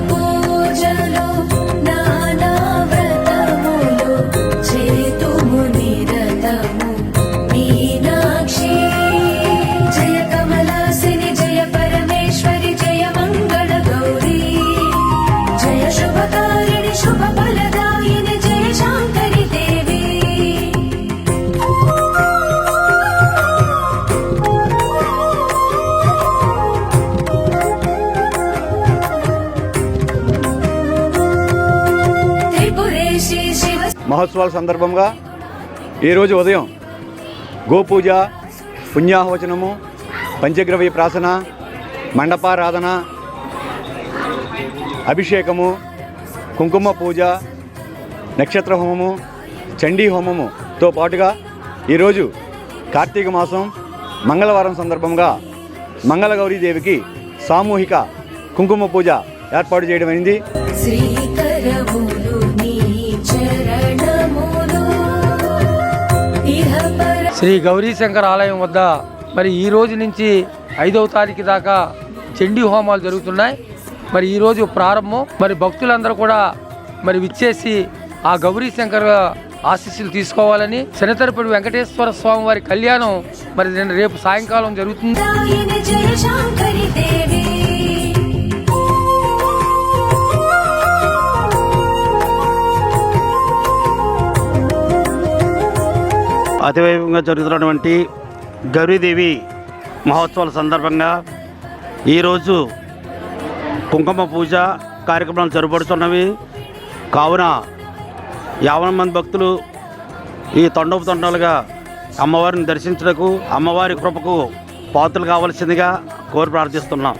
the. మహోత్సవాల సందర్భంగా ఈరోజు ఉదయం గోపూజ పుణ్యాహవచనము పంచగ్రవ్య ప్రాసన మండపారాధన అభిషేకము కుంకుమ పూజ నక్షత్ర హోమము చండీ హోమముతో పాటుగా ఈరోజు కార్తీక మాసం మంగళవారం సందర్భంగా మంగళగౌరీదేవికి సామూహిక కుంకుమ పూజ ఏర్పాటు చేయడం అయింది. శ్రీ గౌరీశంకర్ ఆలయం వద్ద మరి ఈ రోజు నుంచి ఐదవ తారీఖు దాకా చండీ హోమాలు జరుగుతున్నాయి. మరి ఈరోజు ప్రారంభం. మరి భక్తులందరూ కూడా మరి విచ్చేసి ఆ గౌరీశంకర్ ఆశీస్సులు తీసుకోవాలని శనితరపడి వెంకటేశ్వర స్వామి వారి కళ్యాణం మరి రేపు సాయంకాలం జరుగుతుంది. అతివైభవంగా జరుగుతున్నటువంటి గౌరీదేవి మహోత్సవాల సందర్భంగా ఈరోజు కుంకుమ పూజ కార్యక్రమాలు జరుపడుతున్నవి కావున యావన మంది భక్తులు ఈ తండోపు తండాలుగా అమ్మవారిని దర్శించుటకు అమ్మవారి కృపకు పాత్రలు కావలసిందిగా కోరి ప్రార్థిస్తున్నాం.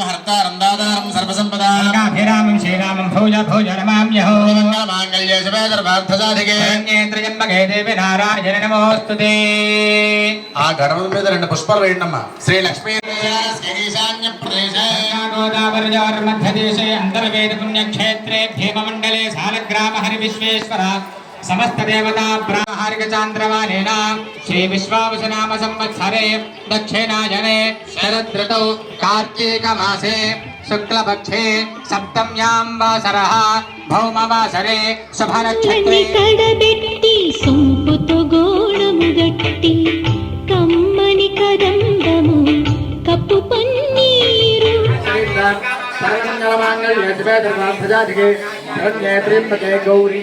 హర్తారందాదారం సర్వసంపదా. గంగాభిరామం శ్రీరామం భోజ భోజ నమామ్యహో. మాంగళ్య శుభేతర్భార్థసాధికే త్రయంబకే దేవి నారాయణ నమోస్తుతే ఆ గడప మీద రెండు పుష్పాలు వేయండమ్మా. శ్రీ లక్ష్మీ ఈశాన్య ప్రదేశే గోదావరిజోర్మధ్యదేశే అంతర్వేద పుణ్యక్షేత్రే భీమమండలే సాలగ్రామ హరి విశ్వేశ్వర శ్రీ విశ్వావసనామ సంవత్సరే దక్షిణాయనే శరదృతౌ కార్తీక మాసే శుక్లపక్షే సప్తమ్యాం వాసరః భౌమవాసరే శుభనక్షత్రే కడబెట్టి సొంపుతో గోళము గట్టి కమ్మని కదంబము కప్పు పన్నీరు సర్వమంగళమాంగళ్య శుభేతర్భార్థసాధికే శరణ్యే త్ర్యంబకే గౌరీ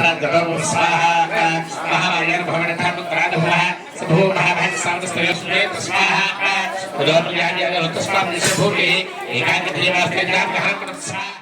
स्वाहा महामार्यन भवन धर्मत्राद भवः सभो महाभाग सामस्तयो श्वेत स्वाहा उदोप्रयादि अगरुत स्वामी भूमि एकांत देवास्ते ग्राम स्वाहा